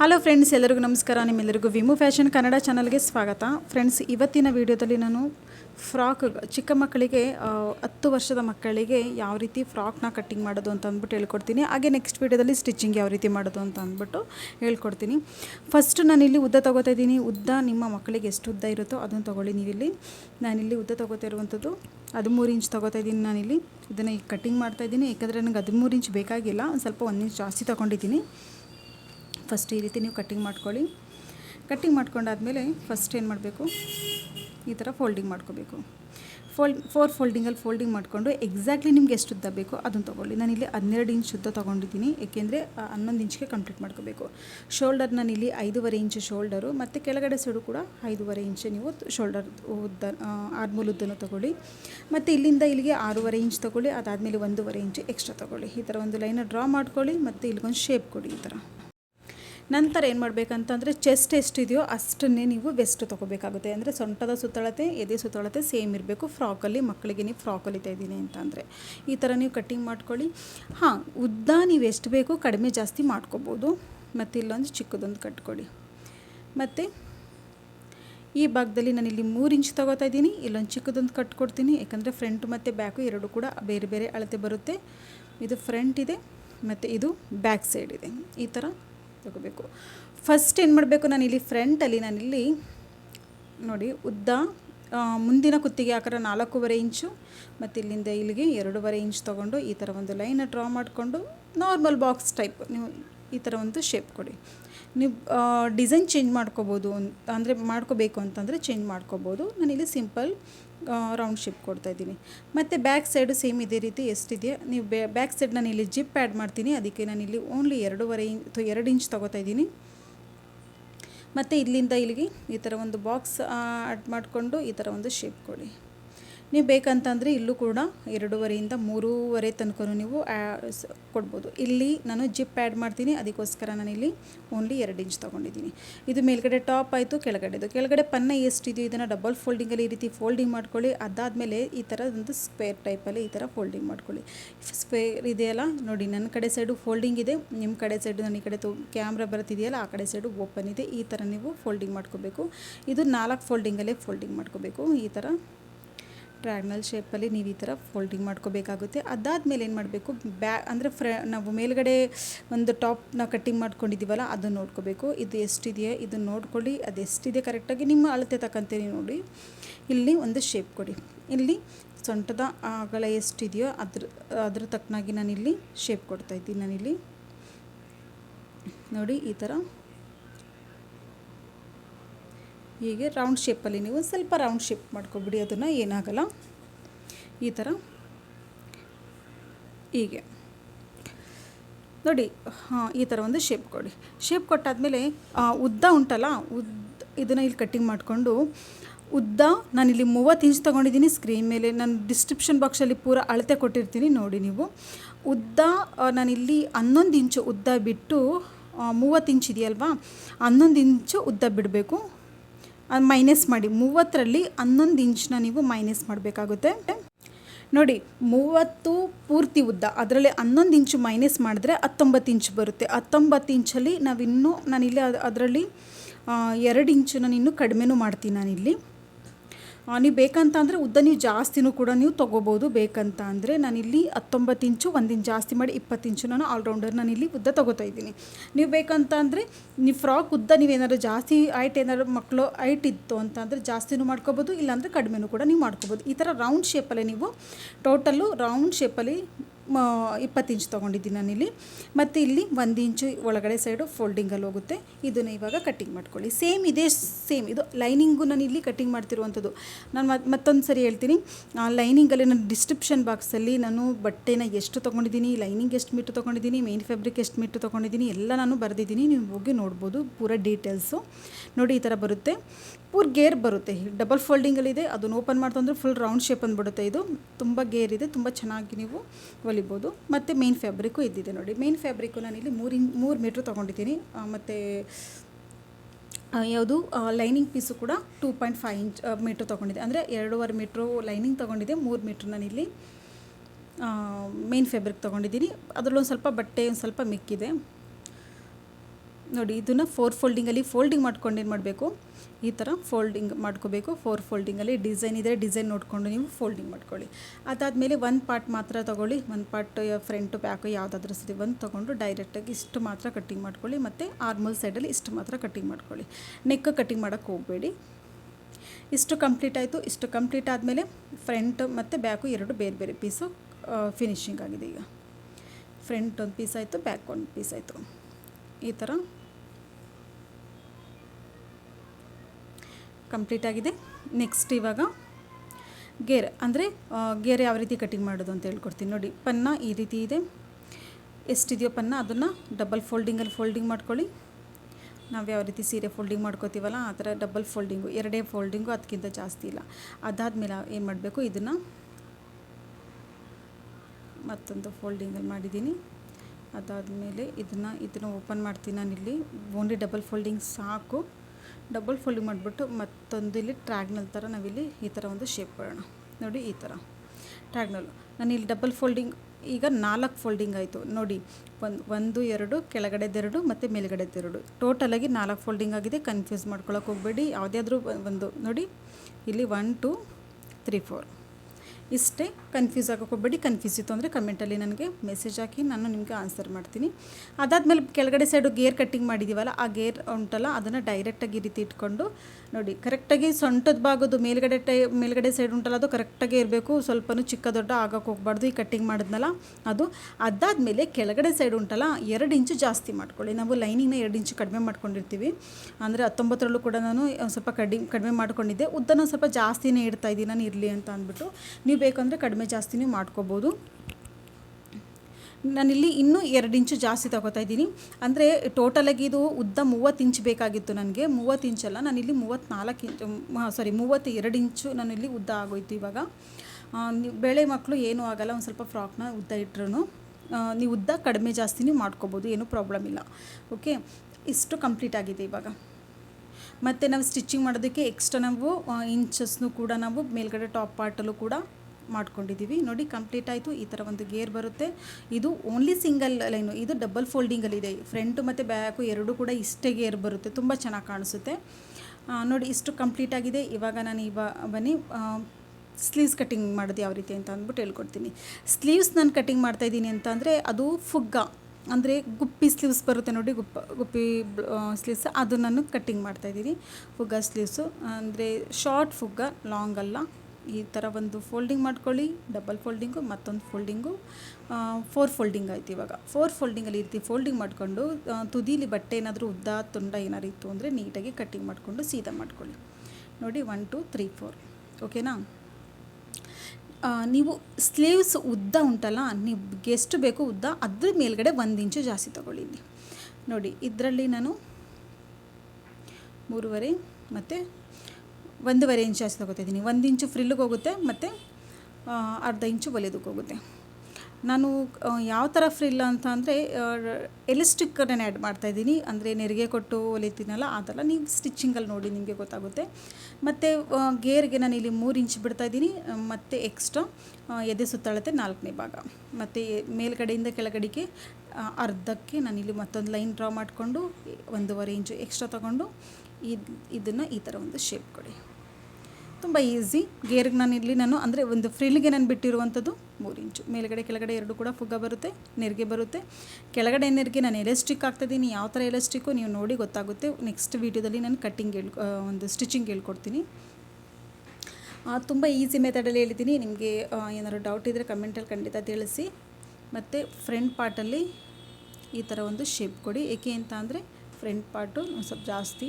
Hello friends ಎಲ್ಲರಿಗೂ ನಮಸ್ಕಾರ. ನಿಮ್ಮೆಲ್ಲರಿಗೂ ವಿಮು ಫ್ಯಾಷನ್ ಕನ್ನಡ ಚಾನಲ್ಗೆ ಸ್ವಾಗತ. ಫ್ರೆಂಡ್ಸ್ ಇವತ್ತಿನ ವಿಡಿಯೋದಲ್ಲಿ ನಾನು ಫ್ರಾಕ್ ಚಿಕ್ಕ ಮಕ್ಕಳಿಗೆ ಹತ್ತು ವರ್ಷದ ಮಕ್ಕಳಿಗೆ ಯಾವ ರೀತಿ ಫ್ರಾಕ್ನ ಕಟ್ಟಿಂಗ್ ಮಾಡೋದು ಅಂತ ಅಂದ್ಬಿಟ್ಟು ಹೇಳ್ಕೊಡ್ತೀನಿ. ಹಾಗೆ ನೆಕ್ಸ್ಟ್ ವಿಡಿಯೋದಲ್ಲಿ ಸ್ಟಿಚಿಂಗ್ ಯಾವ ರೀತಿ ಮಾಡೋದು ಅಂತ ಅಂದ್ಬಿಟ್ಟು ಹೇಳ್ಕೊಡ್ತೀನಿ. ಫಸ್ಟ್ ನಾನಿಲ್ಲಿ ಉದ್ದ ತೊಗೋತಾ ಇದ್ದೀನಿ. ಉದ್ದ ನಿಮ್ಮ ಮಕ್ಕಳಿಗೆ ಎಷ್ಟು ಉದ್ದ ಇರುತ್ತೋ ಅದನ್ನು ತೊಗೊಳ್ಳಿ ನೀವಿಲ್ಲಿ. ನಾನಿಲ್ಲಿ ಉದ್ದ ತೊಗೋತಾ ಇರುವಂಥದ್ದು ಹದಿಮೂರು ಇಂಚ್ ತೊಗೋತಾ ಇದ್ದೀನಿ ನಾನಿಲ್ಲಿ. ಇದನ್ನು ಈಗ ಕಟ್ಟಿಂಗ್ ಮಾಡ್ತಾ ಇದ್ದೀನಿ. ಏಕೆಂದರೆ ನನಗೆ ಹದಿಮೂರು ಇಂಚ್ ಬೇಕಾಗಿಲ್ಲ. ಸ್ವಲ್ಪ ಒಂದು ಇಂಚ್ ಜಾಸ್ತಿ ತೊಗೊಂಡಿದ್ದೀನಿ. ಫಸ್ಟ್ ಈ ರೀತಿ ನೀವು ಕಟ್ಟಿಂಗ್ ಮಾಡ್ಕೊಳ್ಳಿ. ಕಟ್ಟಿಂಗ್ ಮಾಡ್ಕೊಂಡಾದಮೇಲೆ ಫಸ್ಟ್ ಏನು ಮಾಡಬೇಕು? ಈ ಥರ ಫೋಲ್ಡಿಂಗ್ ಮಾಡ್ಕೋಬೇಕು. ಫೋಲ್ಡ್ ಫೋರ್ ಫೋಲ್ಡಿಂಗಲ್ಲಿ ಫೋಲ್ಡಿಂಗ್ ಮಾಡಿಕೊಂಡು ಎಕ್ಸಾಕ್ಟ್ಲಿ ನಿಮ್ಗೆ ಎಷ್ಟು ಉದ್ದ ಬೇಕೋ ಅದನ್ನು ತೊಗೊಳ್ಳಿ. ಇಲ್ಲಿ ಹನ್ನೆರಡು ಇಂಚ್ ಉದ್ದ ತೊಗೊಂಡಿದ್ದೀನಿ. ಏಕೆಂದರೆ ಹನ್ನೊಂದು ಇಂಚ್ಗೆ ಕಂಪ್ಲೀಟ್ ಮಾಡ್ಕೋಬೇಕು. ಶೋಲ್ಡರ್ ನಾನಿಲ್ಲಿ ಐದೂವರೆ ಇಂಚು ಶೋಲ್ಡರು ಮತ್ತು ಕೆಳಗಡೆ ಸೈಡು ಕೂಡ ಐದೂವರೆ ಇಂಚು ನೀವು ಶೋಲ್ಡರ್ ಉದ್ದ ಆರ್ಮೂಲ್ ಉದ್ದನೂ ತೊಗೊಳ್ಳಿ. ಮತ್ತು ಇಲ್ಲಿಂದ ಇಲ್ಲಿಗೆ ಆರೂವರೆ ಇಂಚ್ ತೊಗೊಳ್ಳಿ. ಅದಾದಮೇಲೆ ಒಂದೂವರೆ ಇಂಚು ಎಕ್ಸ್ಟ್ರಾ ತೊಗೊಳ್ಳಿ. ಈ ಥರ ಒಂದು ಲೈನ ಡ್ರಾ ಮಾಡ್ಕೊಳ್ಳಿ ಮತ್ತು ಇಲ್ಲಿಗೊಂದು ಶೇಪ್ ಕೊಡಿ ಈ ಥರ. ನಂತರ ಏನು ಮಾಡಬೇಕಂತಂದರೆ ಚೆಸ್ಟ್ ಎಷ್ಟಿದೆಯೋ ಅಷ್ಟನ್ನೇ ನೀವು ವೆಸ್ಟ್ ತೊಗೋಬೇಕಾಗುತ್ತೆ. ಅಂದರೆ ಸೊಂಟದ ಸುತ್ತಳತೆ, ಎದೆ ಸುತ್ತಳತೆ ಸೇಮ್ ಇರಬೇಕು. ಫ್ರಾಕಲ್ಲಿ ಮಕ್ಕಳಿಗೆ ನೀವು ಫ್ರಾಕ್ ಹೊಲಿತಾ ಇದ್ದೀನಿ ಅಂತಂದರೆ. ಈ ಥರ ನೀವು ಕಟ್ಟಿಂಗ್ ಮಾಡ್ಕೊಳ್ಳಿ. ಹಾಂ, ಉದ್ದ ನೀವು ಎಷ್ಟು ಬೇಕು ಕಡಿಮೆ ಜಾಸ್ತಿ ಮಾಡ್ಕೋಬೋದು. ಮತ್ತು ಇಲ್ಲೊಂದು ಚಿಕ್ಕದೊಂದು ಕಟ್ಕೊಳ್ಳಿ. ಮತ್ತು ಈ ಭಾಗದಲ್ಲಿ ನಾನು ಇಲ್ಲಿ ಮೂರು ಇಂಚ್ ತೊಗೋತಾ ಇದ್ದೀನಿ. ಇಲ್ಲೊಂದು ಚಿಕ್ಕದೊಂದು ಕಟ್ಕೊಡ್ತೀನಿ ಯಾಕಂದರೆ ಫ್ರಂಟ್ ಮತ್ತು ಬ್ಯಾಕು ಎರಡು ಕೂಡ ಬೇರೆ ಬೇರೆ ಅಳತೆ ಬರುತ್ತೆ. ಇದು ಫ್ರಂಟ್ ಇದೆ, ಮತ್ತು ಇದು ಬ್ಯಾಕ್ ಸೈಡ್ ಇದೆ. ಈ ಥರ ತಗೋಬೇಕು. ಫಸ್ಟ್ ಏನು ಮಾಡಬೇಕು ನಾನು ಇಲ್ಲಿ ಫ್ರಂಟಲ್ಲಿ ನಾನಿಲ್ಲಿ ನೋಡಿ ಉದ್ದ ಮುಂದಿನ ಕುತ್ತಿಗೆ ಆಕಾರ ನಾಲ್ಕೂವರೆ ಇಂಚು, ಮತ್ತು ಇಲ್ಲಿಂದ ಇಲ್ಲಿಗೆ ಎರಡೂವರೆ ಇಂಚ್ ತೊಗೊಂಡು ಈ ಥರ ಒಂದು ಲೈನ ಡ್ರಾ ಮಾಡಿಕೊಂಡು ನಾರ್ಮಲ್ ಬಾಕ್ಸ್ ಟೈಪ್ ನೀವು ಈ ಥರ ಒಂದು ಶೇಪ್ ಕೊಡಿ. ನೀವು ಡಿಸೈನ್ ಚೇಂಜ್ ಮಾಡ್ಕೋಬೋದು ಅಂತ ಅಂದರೆ ಮಾಡ್ಕೋಬೇಕು ಅಂತಂದರೆ ಚೇಂಜ್ ಮಾಡ್ಕೋಬೋದು. ನಾನಿಲ್ಲಿ ಸಿಂಪಲ್ ರೌಂಡ್ ಶೇಪ್ ಕೊಡ್ತಾ ಇದ್ದೀನಿ. ಮತ್ತು ಬ್ಯಾಕ್ ಸೈಡು ಸೇಮ್ ಇದೇ ರೀತಿ ಎಷ್ಟಿದೆಯಾ ನೀವು ಬ್ಯಾಕ್ ಸೈಡ್ ನಾನು ಇಲ್ಲಿ ಜಿಪ್ ಆ್ಯಡ್ ಮಾಡ್ತೀನಿ. ಅದಕ್ಕೆ ನಾನು ಇಲ್ಲಿ ಓನ್ಲಿ ಎರಡೂವರೆ ಇಂಚ್ ಅಥವಾ ಎರಡು ಇಂಚ್ ತೊಗೋತಾ ಇದ್ದೀನಿ. ಮತ್ತು ಇಲ್ಲಿಂದ ಇಲ್ಲಿಗೆ ಈ ಥರ ಒಂದು ಬಾಕ್ಸ್ ಆ್ಯಡ್ ಮಾಡಿಕೊಂಡು ಈ ಥರ ಒಂದು ಶೇಪ್ ಕೊಡಿ. ನೀವು ಬೇಕಂತಂದರೆ ಇಲ್ಲೂ ಕೂಡ ಎರಡೂವರೆಯಿಂದ ಮೂರುವರೆ ತನಕ ನೀವು ಕೊಡ್ಬೋದು. ಇಲ್ಲಿ ನಾನು ಜಿಪ್ ಆ್ಯಡ್ ಮಾಡ್ತೀನಿ, ಅದಕ್ಕೋಸ್ಕರ ನಾನಿಲ್ಲಿ ಓನ್ಲಿ ಎರಡು ಇಂಚ್ ತೊಗೊಂಡಿದ್ದೀನಿ. ಇದು ಮೇಲ್ಗಡೆ ಟಾಪ್ ಆಯಿತು, ಕೆಳಗಡೆದು. ಕೆಳಗಡೆ ಪನ್ನ ಎಷ್ಟಿದೆಯೋ ಇದನ್ನು ಡಬಲ್ ಫೋಲ್ಡಿಂಗಲ್ಲಿ ಈ ರೀತಿ ಫೋಲ್ಡಿಂಗ್ ಮಾಡ್ಕೊಳ್ಳಿ. ಅದಾದಮೇಲೆ ಈ ಥರ ಒಂದು ಸ್ಕ್ವೇರ್ ಟೈಪಲ್ಲಿ ಈ ಥರ ಫೋಲ್ಡಿಂಗ್ ಮಾಡ್ಕೊಳ್ಳಿ. ಸ್ಕ್ವೇರ್ ಇದೆಯಲ್ಲ, ನೋಡಿ ನನ್ನ ಕಡೆ ಸೈಡು ಫೋಲ್ಡಿಂಗ್ ಇದೆ, ನಿಮ್ಮ ಕಡೆ ಸೈಡು ನನ್ನ ಈ ಕಡೆ ತು, ಕ್ಯಾಮ್ರಾ ಬರ್ತಿದೆಯಲ್ಲ, ಆ ಕಡೆ ಸೈಡು ಓಪನ್ ಇದೆ. ಈ ಥರ ನೀವು ಫೋಲ್ಡಿಂಗ್ ಮಾಡ್ಕೋಬೇಕು. ಇದು ನಾಲ್ಕು ಫೋಲ್ಡಿಂಗಲ್ಲೇ ಫೋಲ್ಡಿಂಗ್ ಮಾಡ್ಕೋಬೇಕು. ಈ ಥರ ಟ್ರ್ಯಾಗ್ನಲ್ ಶೇಪಲ್ಲಿ ನೀವು ಈ ಥರ ಫೋಲ್ಡಿಂಗ್ ಮಾಡ್ಕೋಬೇಕಾಗುತ್ತೆ. ಅದಾದಮೇಲೆ ಏನು ಮಾಡಬೇಕು? ಬ್ಯಾ, ಅಂದರೆ ಫ್ರ, ನಾವು ಮೇಲ್ಗಡೆ ಒಂದು ಟಾಪ್ನ ಕಟ್ಟಿಂಗ್ ಮಾಡ್ಕೊಂಡಿದ್ದೀವಲ್ಲ, ಅದನ್ನು ನೋಡ್ಕೋಬೇಕು. ಇದು ಎಷ್ಟಿದೆಯಾ ಇದನ್ನು ನೋಡ್ಕೊಳ್ಳಿ, ಅದು ಎಷ್ಟಿದೆ ಕರೆಕ್ಟಾಗಿ ನಿಮ್ಮ ಅಳತೆ ತಕ್ಕಂತೆ ನೋಡಿ. ಇಲ್ಲಿ ಒಂದು ಶೇಪ್ ಕೊಡಿ. ಇಲ್ಲಿ ಸೊಂಟದ ಅಗಲ ಎಷ್ಟಿದೆಯೋ, ಅದ್ರ ಅದ್ರ ತಕ್ಕನಾಗಿ ನಾನಿಲ್ಲಿ ಶೇಪ್ ಕೊಡ್ತಾಯಿದ್ದೀನಿ ನಾನಿಲ್ಲಿ. ನೋಡಿ, ಈ ಥರ ಹೀಗೆ ರೌಂಡ್ ಶೇಪಲ್ಲಿ ನೀವು ಸ್ವಲ್ಪ ರೌಂಡ್ ಶೇಪ್ ಮಾಡ್ಕೊಬಿಡಿ, ಅದನ್ನು ಏನಾಗಲ್ಲ. ಈ ಥರ ಹೀಗೆ. ನೋಡಿ, ಹಾಂ, ಈ ಥರ ಒಂದು ಶೇಪ್ ಕೊಡಿ. ಶೇಪ್ ಕೊಟ್ಟಾದಮೇಲೆ ಉದ್ದ ಉಂಟಲ್ಲ, ಉದ್ದ ಇದನ್ನು ಇಲ್ಲಿ ಕಟ್ಟಿಂಗ್ ಮಾಡಿಕೊಂಡು, ಉದ್ದ ನಾನಿಲ್ಲಿ ಮೂವತ್ತು ಇಂಚ್ ತೊಗೊಂಡಿದ್ದೀನಿ ಸ್ಕ್ರೀನ್ ಮೇಲೆ ನಾನು ಡಿಸ್ಕ್ರಿಪ್ಷನ್ ಬಾಕ್ಸಲ್ಲಿ ಪೂರ ಅಳತೆ ಕೊಟ್ಟಿರ್ತೀನಿ, ನೋಡಿ ನೀವು. ಉದ್ದ ನಾನಿಲ್ಲಿ ಹನ್ನೊಂದು ಇಂಚು ಉದ್ದ ಬಿಟ್ಟು ಮೂವತ್ತು ಇಂಚ್ ಇದೆಯಲ್ವಾ, ಹನ್ನೊಂದು ಇಂಚು ಉದ್ದ ಬಿಡಬೇಕು. ಮೈನಸ್ ಮಾಡಿ. ಮೂವತ್ತರಲ್ಲಿ ಹನ್ನೊಂದು ಇಂಚನ್ನ ನೀವು ಮೈನಸ್ ಮಾಡಬೇಕಾಗುತ್ತೆ. ನೋಡಿ, ಮೂವತ್ತು ಪೂರ್ತಿ ಉದ್ದ. ಅದರಲ್ಲಿ ಹನ್ನೊಂದು ಇಂಚು ಮೈನಸ್ ಮಾಡಿದ್ರೆ ಹತ್ತೊಂಬತ್ತು ಇಂಚ್ ಬರುತ್ತೆ. ಹತ್ತೊಂಬತ್ತು ಇಂಚಲ್ಲಿ ನಾವಿನ್ನೂ ನಾನಿಲ್ಲಿ ಅದ್- ಅದರಲ್ಲಿ ಎರಡು ಇಂಚು ನಾನು ಇನ್ನೂ ಕಡಿಮೆನೂ ಮಾಡ್ತೀನಿ ನಾನಿಲ್ಲಿ. ನೀವು ಬೇಕಂತ ಅಂದರೆ ಉದ್ದ ನೀವು ಜಾಸ್ತಿನೂ ಕೂಡ ನೀವು ತೊಗೋಬೋದು. ಬೇಕಂತ ಅಂದರೆ ನಾನಿಲ್ಲಿ ಹತ್ತೊಂಬತ್ತು ಇಂಚು, ಒಂದು ಇಂಚ್ ಜಾಸ್ತಿ ಮಾಡಿ ಇಪ್ಪತ್ತು ಇಂಚು ನಾನು ಆಲ್ರೌಂಡರ್ ನಾನಿಲ್ಲಿ ಉದ್ದ ತೊಗೋತಾ ಇದ್ದೀನಿ. ನೀವು ಬೇಕಂತ ಅಂದರೆ ನೀವು ಫ್ರಾಕ್ ಉದ್ದ ನೀವೇನಾದ್ರು ಜಾಸ್ತಿ ಹೈಟ್ ಏನಾದ್ರು ಮಕ್ಕಳು ಹೈಟ್ ಇತ್ತು ಅಂತ ಅಂದರೆ ಜಾಸ್ತಿನೂ ಮಾಡ್ಕೋಬೋದು, ಇಲ್ಲಾಂದರೆ ಕಡಿಮೆನೂ ಕೂಡ ನೀವು ಮಾಡ್ಕೋಬೋದು. ಈ ಥರ ರೌಂಡ್ ಶೇಪಲ್ಲೇ ನೀವು ಟೋಟಲ್ಲು ರೌಂಡ್ ಶೇಪಲ್ಲಿ ಇಪ್ಪತ್ತು ಇಂಚ್ ತೊಗೊಂಡಿದ್ದೀನಿ ನಾನಿಲ್ಲಿ. ಮತ್ತು ಇಲ್ಲಿ ಒಂದು ಇಂಚು ಒಳಗಡೆ ಸೈಡು ಫೋಲ್ಡಿಂಗಲ್ಲಿ ಹೋಗುತ್ತೆ. ಇದನ್ನು ಇವಾಗ ಕಟ್ಟಿಂಗ್ ಮಾಡ್ಕೊಳ್ಳಿ. ಸೇಮ್ ಇದೇ ಸೇಮ್ ಇದು ಲೈನಿಂಗು ನಾನು ಇಲ್ಲಿ ಕಟ್ಟಿಂಗ್ ಮಾಡ್ತಿರುವಂಥದ್ದು. ನಾನು ಮತ್, ಮತ್ತೊಂದು ಸರಿ ಹೇಳ್ತೀನಿ. ಲೈನಿಂಗಲ್ಲಿ ನಾನು ಡಿಸ್ಕ್ರಿಪ್ಷನ್ ಬಾಕ್ಸಲ್ಲಿ ನಾನು ಬಟ್ಟೆನ ಎಷ್ಟು ತೊಗೊಂಡಿದ್ದೀನಿ ಲೈನಿಂಗ್ ಎಷ್ಟು ಮೀಟ್ರ್ ತೊಗೊಂಡಿದ್ದೀನಿ ಮೇನ್ ಫ್ಯಾಬ್ರಿಕ್ ಎಷ್ಟು ಮೀಟ್ರ್ ತೊಗೊಂಡಿದ್ದೀನಿ, ಎಲ್ಲ ನಾನು ಬರೆದಿದ್ದೀನಿ. ನೀವು ಹೋಗಿ ನೋಡ್ಬೋದು ಪೂರ ಡೀಟೇಲ್ಸು ನೋಡಿ ಈ ಥರ ಬರುತ್ತೆ. ಪೂರ್ ಗೇರ್ ಬರುತ್ತೆ. ಡಬಲ್ ಫೋಲ್ಡಿಂಗಲ್ಲಿದೆ ಅದನ್ನು ಓಪನ್ ಮಾಡ್ತಂದ್ರೆ ಫುಲ್ ರೌಂಡ್ ಶೇಪ್ ಅಂದ್ಬಿಡುತ್ತೆ ಇದು. ತುಂಬ ಗೇರ್ ಇದೆ. ತುಂಬ ಚೆನ್ನಾಗಿ ನೀವು ಹೊಲಿಬೋದು ಮತ್ತು ಮೇನ್ ಫ್ಯಾಬ್ರಿಕ್ಕು ಇದ್ದಿದೆ ನೋಡಿ. ಮೇನ್ ಫ್ಯಾಬ್ರಿಕ್ಕು ನಾನಿಲ್ಲಿ ಮೂರು ಇನ್ ಮೂರು ಮೀಟ್ರ್ ತೊಗೊಂಡಿದ್ದೀನಿ. ಮತ್ತು ಯಾವುದು ಲೈನಿಂಗ್ ಪೀಸು ಕೂಡ two point five inch metre ತೊಗೊಂಡಿದೆ ಅಂದರೆ ಎರಡೂವರೆ ಮೀಟ್ರು ಲೈನಿಂಗ್ ತೊಗೊಂಡಿದ್ದೆ. ಮೂರು ಮೀಟ್ರ್ ನಾನಿಲ್ಲಿ ಮೇನ್ ಫ್ಯಾಬ್ರಿಕ್ ತೊಗೊಂಡಿದ್ದೀನಿ. ಅದರಲ್ಲೊಂದು ಸ್ವಲ್ಪ ಬಟ್ಟೆ, ಒಂದು ಸ್ವಲ್ಪ ಮಿಕ್ಕಿದೆ. ನೋಡಿ, ಇದನ್ನು ಫೋರ್ ಫೋಲ್ಡಿಂಗಲ್ಲಿ ಫೋಲ್ಡಿಂಗ್ ಮಾಡ್ಕೊಂಡು ಏನು ಮಾಡಬೇಕು? ಈ ಥರ ಫೋಲ್ಡಿಂಗ್ ಮಾಡ್ಕೋಬೇಕು. ಫೋರ್ ಫೋಲ್ಡಿಂಗಲ್ಲಿ ಡಿಸೈನ್ ಇದೆ ಡಿಸೈನ್ ನೋಡಿಕೊಂಡು ನೀವು ಫೋಲ್ಡಿಂಗ್ ಮಾಡ್ಕೊಳ್ಳಿ. ಅದಾದಮೇಲೆ ಒಂದು ಪಾರ್ಟ್ ಮಾತ್ರ ತೊಗೊಳ್ಳಿ. ಒಂದು ಪಾರ್ಟ್ ಫ್ರಂಟು ಬ್ಯಾಕು ಯಾವುದಾದ್ರೂ ಸರಿ ಒಂದು ತೊಗೊಂಡು ಡೈರೆಕ್ಟಾಗಿ ಇಷ್ಟು ಮಾತ್ರ ಕಟ್ಟಿಂಗ್ ಮಾಡ್ಕೊಳ್ಳಿ. ಮತ್ತು ಆರ್ಮಲ್ ಸೈಡಲ್ಲಿ ಇಷ್ಟು ಮಾತ್ರ ಕಟ್ಟಿಂಗ್ ಮಾಡ್ಕೊಳ್ಳಿ. ನೆಕ್ ಕಟ್ಟಿಂಗ್ ಮಾಡೋಕ್ಕೆ ಹೋಗಬೇಡಿ. ಇಷ್ಟು ಕಂಪ್ಲೀಟ್ ಆಯಿತು. ಇಷ್ಟು ಕಂಪ್ಲೀಟ್ ಆದಮೇಲೆ ಫ್ರಂಟ್ ಮತ್ತು ಬ್ಯಾಕು ಎರಡು ಬೇರೆ ಬೇರೆ ಪೀಸು ಫಿನಿಶಿಂಗ್ ಆಗಿದೆ ಈಗ. ಫ್ರಂಟ್ ಒಂದು ಪೀಸ್ ಆಯಿತು ಬ್ಯಾಕ್ ಒಂದು ಪೀಸ್ ಆಯಿತು. ಈ ಥರ ಕಂಪ್ಲೀಟ್ ಆಗಿದೆ. ನೆಕ್ಸ್ಟ್ ಇವಾಗ ಗೇರ್, ಅಂದರೆ ಗೇರ್ ಯಾವ ರೀತಿ ಕಟಿಂಗ್ ಮಾಡೋದು ಅಂತ ಹೇಳ್ಕೊಡ್ತೀನಿ. ನೋಡಿ, ಪನ್ನ ಈ ರೀತಿ ಇದೆ. ಎಷ್ಟಿದೆಯೋ ಪನ್ನ, ಅದನ್ನು ಡಬಲ್ ಫೋಲ್ಡಿಂಗಲ್ಲಿ ಫೋಲ್ಡಿಂಗ್ ಮಾಡ್ಕೊಳ್ಳಿ. ನಾವು ಯಾವ ರೀತಿ ಸೀರೆ ಫೋಲ್ಡಿಂಗ್ ಮಾಡ್ಕೋತೀವಲ್ಲ, ಆ ಥರ ಡಬಲ್ ಫೋಲ್ಡಿಂಗು ಎರಡೇ ಫೋಲ್ಡಿಂಗು ಅದಕ್ಕಿಂತ ಜಾಸ್ತಿ ಇಲ್ಲ. ಅದಾದಮೇಲೆ ಏನು ಮಾಡಬೇಕು, ಇದನ್ನು ಮತ್ತೊಂದು ಫೋಲ್ಡಿಂಗಲ್ಲಿ ಮಾಡಿದ್ದೀನಿ. ಅದಾದಮೇಲೆ ಇದನ್ನು ಇದನ್ನು ಓಪನ್ ಮಾಡ್ತೀನಿ ನಾನು ಇಲ್ಲಿ ಓನ್ಲಿ ಡಬಲ್ ಫೋಲ್ಡಿಂಗ್ ಸಾಕು. ಡಬಲ್ ಫೋಲ್ಡಿಂಗ್ ಮಾಡಿಬಿಟ್ಟು ಮತ್ತೊಂದು ಇಲ್ಲಿ ಟ್ರ್ಯಾಗ್ನಲ್ ಥರ ನಾವಿಲ್ಲಿ ಈ ಥರ ಒಂದು ಶೇಪ್ ಮಾಡೋಣ. ನೋಡಿ ಈ ಥರ. ಟ್ರ್ಯಾಗ್ನಲ್. ನಾನು ಇಲ್ಲಿ ಡಬಲ್ ಫೋಲ್ಡಿಂಗ್, ಈಗ ನಾಲ್ಕು ಫೋಲ್ಡಿಂಗ್ ಆಯಿತು. ನೋಡಿ ಒಂದು ಒಂದು, ಎರಡು ಕೆಳಗಡೆದೆರಡು ಮತ್ತು ಮೇಲ್ಗಡೆದೆರಡು ಟೋಟಲಾಗಿ ನಾಲ್ಕು ಫೋಲ್ಡಿಂಗ್ ಆಗಿದೆ. ಕನ್ಫ್ಯೂಸ್ ಮಾಡ್ಕೊಳಕ್ಕೆ ಹೋಗಬೇಡಿ. ಯಾವುದಾದ್ರೂ ಒಂದು, ನೋಡಿ. ಇಲ್ಲಿ ಒನ್ ಟು ತ್ರೀ ಫೋರ್ ಇಷ್ಟೇ ಕನ್ಫ್ಯೂಸ್ ಆಗೋಕೆ ಹೋಗ್ಬೇಡಿ ಕನ್ಫ್ಯೂಸ್ ಇತ್ತು ಅಂದರೆ ಕಮೆಂಟಲ್ಲಿ ನನಗೆ ಮೆಸೇಜ್ ಹಾಕಿ ನಾನು ನಿಮಗೆ ಆನ್ಸರ್ ಮಾಡ್ತೀನಿ. ಅದಾದಮೇಲೆ ಕೆಳಗಡೆ ಸೈಡು ಗೇರ್ ಕಟ್ಟಿಂಗ್ ಮಾಡಿದ್ದೀವಲ್ಲ ಆ ಗೇರ್ ಉಂಟಲ್ಲ, ಅದನ್ನು ಡೈರೆಕ್ಟಾಗಿ ಈ ರೀತಿ ಇಟ್ಕೊಂಡು ನೋಡಿ ಕರೆಕ್ಟಾಗಿ ಸೊಂಟದ ಭಾಗದ್ದು ಮೇಲ್ಗಡೆ ಟೈ, ಮೇಲ್ಗಡೆ ಸೈಡ್ ಉಂಟಲ್ಲ, ಅದು ಕರೆಕ್ಟಾಗಿ ಇರಬೇಕು, ಸ್ವಲ್ಪನೂ ಚಿಕ್ಕ ದೊಡ್ಡ ಆಗಕ್ಕೆ ಹೋಗ್ಬಾರ್ದು ಈ ಕಟ್ಟಿಂಗ್ ಮಾಡಿದ್ನಲ್ಲ ಅದು. ಅದಾದಮೇಲೆ ಕೆಳಗಡೆ ಸೈಡ್ ಉಂಟಲ್ಲ, ಎರಡು ಇಂಚು ಜಾಸ್ತಿ ಮಾಡ್ಕೊಳ್ಳಿ, ನಾವು ಲೈನಿಂಗ್ನ ಎರಡು ಇಂಚು ಕಡಿಮೆ ಮಾಡ್ಕೊಂಡಿರ್ತೀವಿ. ಅಂದರೆ ಹತ್ತೊಂಬತ್ತರಲ್ಲೂ ಕೂಡ ನಾನು ಸ್ವಲ್ಪ ಕಡಿಮೆ ಕಡಿಮೆ ಮಾಡ್ಕೊಂಡಿದ್ದೆ, ಉದ್ದನ ಸ್ವಲ್ಪ ಜಾಸ್ತಿನೇ ಇಡ್ತಾ ಇದ್ದೀನಿ ನಾನು ಇರಲಿ ಅಂತ ಅಂದ್ಬಿಟ್ಟು. ನೀವು ಬೇಕಂದರೆ ಕಡಿಮೆ ಜಾಸ್ತಿನೂ ಮಾಡ್ಕೋಬೋದು. ನಾನಿಲ್ಲಿ ಇನ್ನೂ ಎರಡು ಇಂಚು ಜಾಸ್ತಿ ತಗೋತಾ ಇದ್ದೀನಿ. ಅಂದರೆ ಟೋಟಲಾಗಿ ಇದು ಉದ್ದ ಮೂವತ್ತು ಇಂಚ್ ಬೇಕಾಗಿತ್ತು ನನಗೆ. ಮೂವತ್ತು ಇಂಚಲ್ಲ ನಾನಿಲ್ಲಿ ಮೂವತ್ತ್ನಾಲ್ಕು ಇಂಚು ಸಾರಿ ಮೂವತ್ತು ಎರಡು ಇಂಚು ನಾನಿಲ್ಲಿ ಉದ್ದ ಆಗೋಯ್ತು ಇವಾಗ. ಬೇಳೆ ಮಕ್ಕಳು ಏನೂ ಆಗಲ್ಲ, ಒಂದು ಸ್ವಲ್ಪ ಫ್ರಾಕ್ನ ಉದ್ದ ಇಟ್ರು ನೀವು ಉದ್ದ ಕಡಿಮೆ ಜಾಸ್ತಿನೂ ಮಾಡ್ಕೋಬೋದು, ಏನೂ ಪ್ರಾಬ್ಲಮ್ ಇಲ್ಲ. ಓಕೆ? ಇಷ್ಟು ಕಂಪ್ಲೀಟ್ ಆಗಿದೆ ಇವಾಗ. ಮತ್ತು ನಾವು ಸ್ಟಿಚಿಂಗ್ ಮಾಡೋದಕ್ಕೆ ಎಕ್ಸ್ಟ್ರಾ ನಾವು ಇಂಚಸ್ನು ಕೂಡ ನಾವು ಮೇಲ್ಗಡೆ ಟಾಪ್ ಪಾರ್ಟಲ್ಲೂ ಕೂಡ ಮಾಡ್ಕೊಂಡಿದ್ದೀವಿ. ನೋಡಿ ಕಂಪ್ಲೀಟ್ ಆಯಿತು. ಈ ಥರ ಒಂದು ಗೇರ್ ಬರುತ್ತೆ. ಇದು ಓನ್ಲಿ ಸಿಂಗಲ್ ಲೈನು ಇದು ಡಬಲ್ ಫೋಲ್ಡಿಂಗಲ್ಲಿದೆ ಫ್ರಂಟ್ ಮತ್ತು ಬ್ಯಾಕು ಎರಡೂ ಕೂಡ ಇಷ್ಟೇ ಗೇರ್ ಬರುತ್ತೆ. ತುಂಬ ಚೆನ್ನಾಗಿ ಕಾಣಿಸುತ್ತೆ. ನೋಡಿ, ಇಷ್ಟು ಕಂಪ್ಲೀಟ್ ಆಗಿದೆ. ಇವಾಗ ನಾನು ಇವ, ಬನ್ನಿ. ಸ್ಲೀವ್ಸ್ ಕಟ್ಟಿಂಗ್ ಮಾಡೋದು ಯಾವ ರೀತಿ ಅಂತ ಅಂದ್ಬಿಟ್ಟು ಹೇಳ್ಕೊಡ್ತೀನಿ. ಸ್ಲೀವ್ಸ್ ನಾನು ಕಟ್ಟಿಂಗ್ ಮಾಡ್ತಾಯಿದ್ದೀನಿ ಅಂತ ಅಂದರೆ ಅದು ಫುಗ್ಗ. ಅಂದರೆ ಗುಪ್ಪಿ ಸ್ಲೀವ್ಸ್ ಬರುತ್ತೆ ನೋಡಿ, ಗುಪ್ಪ, ಗುಪ್ಪಿ ಸ್ಲೀವ್ಸ್ ಅದು ನಾನು ಕಟ್ಟಿಂಗ್ ಮಾಡ್ತಾಯಿದ್ದೀನಿ ಫುಗ್ಗ ಸ್ಲೀವ್ಸು ಅಂದರೆ ಶಾರ್ಟ್ ಫುಗ್ಗ ಲಾಂಗ್ ಅಲ್ಲ. ಈ ಥರ ಒಂದು ಫೋಲ್ಡಿಂಗ್ ಮಾಡ್ಕೊಳ್ಳಿ, ಡಬಲ್ ಫೋಲ್ಡಿಂಗು, ಮತ್ತೊಂದು ಫೋಲ್ಡಿಂಗು ಫೋರ್ ಫೋಲ್ಡಿಂಗ್ ಆಯ್ತು ಇವಾಗ. ಫೋರ್ ಫೋಲ್ಡಿಂಗಲ್ಲಿ ಈ ರೀತಿ ಫೋಲ್ಡಿಂಗ್ ಮಾಡಿಕೊಂಡು ತುದೀಲಿ ಬಟ್ಟೆ ಏನಾದರೂ ಉದ್ದ ತುಂಡ ಏನಾರು ಇತ್ತು ಅಂದರೆ ನೀಟಾಗಿ ಕಟ್ಟಿಂಗ್ ಮಾಡಿಕೊಂಡು ಸೀದಾ ಮಾಡ್ಕೊಳ್ಳಿ. ನೋಡಿ, ಒನ್, ಟು, ತ್ರೀ, ಫೋರ್. ಓಕೆನಾ? ನೀವು ಸ್ಲೀವ್ಸ್ ಉದ್ದ ಉಂಟಲ್ಲ, ನಿಮ್ಗೆ ಎಷ್ಟು ಬೇಕು ಉದ್ದ ಅದ್ರ ಮೇಲ್ಗಡೆ ಒಂದು ಇಂಚು ಜಾಸ್ತಿ ತೊಗೊಳ್ಳಿ ಇಲ್ಲಿ. ನೋಡಿ, ಇದರಲ್ಲಿ ನಾನು ಮೂರುವರೆ ಮತ್ತು ಒಂದೂವರೆ ಇಂಚು ಜಾಸ್ತಿ ತೊಗೋತಿದ್ದೀನಿ. ಒಂದು ಇಂಚು ಫ್ರಿಲ್ಲಿಗೆ ಹೋಗುತ್ತೆ ಮತ್ತು ಅರ್ಧ ಇಂಚು ಒಲೆದಕ್ಕೆ ಹೋಗುತ್ತೆ. ನಾನು ಯಾವ ಥರ ಫ್ರಿಲ್ ಅಂತ ಅಂದರೆ ಎಲಿಸ್ಟಿಕ್ಕನ್ನು ಆ್ಯಡ್ ಮಾಡ್ತಾಯಿದ್ದೀನಿ ಅಂದರೆ ನೆರಿಗೆ ಕೊಟ್ಟು ಹೊಲಿತೀನಲ್ಲ ಆ ಥರ ನೀವು ಸ್ಟಿಚ್ಚಿಂಗಲ್ಲಿ ನೋಡಿ ನಿಮಗೆ ಗೊತ್ತಾಗುತ್ತೆ. ಮತ್ತು ಗೇರ್ಗೆ ನಾನು ಇಲ್ಲಿ ಮೂರು ಇಂಚ್ ಬಿಡ್ತಾಯಿದ್ದೀನಿ ಮತ್ತು ಎಕ್ಸ್ಟ್ರಾ ಎದೆ ಸುತ್ತಳತೆ ನಾಲ್ಕನೇ ಭಾಗ. ಮತ್ತು ಮೇಲ್ಗಡೆಯಿಂದ ಕೆಳಗಡೆಗೆ ಅರ್ಧಕ್ಕೆ ನಾನು ಇಲ್ಲಿ ಮತ್ತೊಂದು ಲೈನ್ ಡ್ರಾ ಮಾಡಿಕೊಂಡು, ಒಂದೂವರೆ ಇಂಚು ಎಕ್ಸ್ಟ್ರಾ ತೊಗೊಂಡು, ಇದು, ಇದನ್ನು ಈ ಥರ ಒಂದು ಶೇಪ್ ಕೊಡಿ. ತುಂಬ ಈಸಿ ಗೇರ್ಗೆ ನಾನು ಇಲ್ಲಿ ನಾನು, ಅಂದರೆ ಒಂದು ಫ್ರಿಲ್ಗೆ ನಾನು ಬಿಟ್ಟಿರುವಂಥದ್ದು ಮೂರು ಇಂಚು ಮೇಲ್ಗಡೆ, ಕೆಳಗಡೆ ಎರಡು ಕೂಡ ಫುಗ್ಗ ಬರುತ್ತೆ, ನೆರಿಗೆ ಬರುತ್ತೆ. ಕೆಳಗಡೆ ನೆರಿಗೆ ನಾನು ಎಲೆಸ್ಟಿಕ್ ಹಾಕ್ತಿದ್ದೀನಿ ಯಾವ ಥರ ಎಲೆಸ್ಟಿಕ್ಕು ನೀವು ನೋಡಿ ಗೊತ್ತಾಗುತ್ತೆ. ನೆಕ್ಸ್ಟ್ ವೀಡಿಯೋದಲ್ಲಿ ನಾನು ಕಟ್ಟಿಂಗ್ ಹೇಳ್ ಒಂದು ಸ್ಟಿಚಿಂಗ್ ಹೇಳ್ಕೊಡ್ತೀನಿ. ತುಂಬ ಈಸಿ ಮೆಥಡಲ್ಲಿ ಹೇಳಿದ್ದೀನಿ ನಿಮಗೆ ಏನಾದರೂ ಡೌಟ್ ಇದ್ದರೆ ಕಮೆಂಟಲ್ಲಿ ಖಂಡಿತ ತಿಳಿಸಿ. ಮತ್ತು ಫ್ರಂಟ್ ಪಾರ್ಟಲ್ಲಿ ಈ ಥರ ಒಂದು ಶೇಪ್ ಕೊಡಿ. ಏಕೆ ಅಂತ ಅಂದರೆ ಫ್ರಂಟ್ ಪಾರ್ಟು ಸ್ವಲ್ಪ ಜಾಸ್ತಿ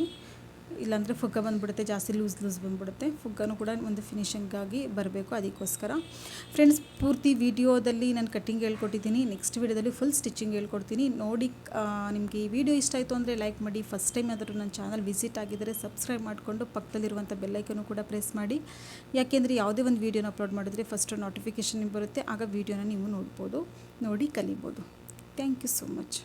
ಇಲ್ಲಾಂದರೆ ಫುಗ್ಗ ಬಂದುಬಿಡುತ್ತೆ, ಜಾಸ್ತಿ ಲೂಸ್ ಲೂಸ್ ಬಂದುಬಿಡುತ್ತೆ. ಫುಗ್ಗನೂ ಕೂಡ ಒಂದು ಫಿನಿಷಿಂಗಾಗಿ ಬರಬೇಕು ಅದಕ್ಕೋಸ್ಕರ. ಫ್ರೆಂಡ್ಸ್ ಪೂರ್ತಿ ವಿಡಿಯೋದಲ್ಲಿ ನಾನು ಕಟ್ಟಿಂಗ್ ಹೇಳ್ಕೊಟ್ಟಿದ್ದೀನಿ. ನೆಕ್ಸ್ಟ್ ವಿಡಿಯೋದಲ್ಲಿ ಫುಲ್ ಸ್ಟಿಚಿಂಗ್ ಹೇಳ್ಕೊಡ್ತೀನಿ. ನೋಡಿ ನಿಮಗೆ ಈ ವಿಡಿಯೋ ಇಷ್ಟ ಆಯಿತು ಅಂದರೆ ಲೈಕ್ ಮಾಡಿ. ಫಸ್ಟ್ ಟೈಮ್ ಆದರೂ ನನ್ನ ಚಾನಲ್ ವಿಸಿಟ್ ಆಗಿದ್ದರೆ ಸಬ್ಸ್ಕ್ರೈಬ್ ಮಾಡಿಕೊಂಡು ಪಕ್ಕದಲ್ಲಿರುವಂಥ ಬೆಲ್ಲೈಕನ್ನು ಕೂಡ ಪ್ರೆಸ್ ಮಾಡಿ. ಯಾಕೆಂದರೆ ಯಾವುದೇ ಒಂದು ವೀಡಿಯೋನ ಅಪ್ಲೋಡ್ ಮಾಡಿದರೆ ಫಸ್ಟು ನೋಟಿಫಿಕೇಷನ್ ಬರುತ್ತೆ. ಆಗ ವೀಡಿಯೋನ ನೀವು ನೋಡ್ಬೋದು, ನೋಡಿ ಕಲಿಬೋದು. Thank you so much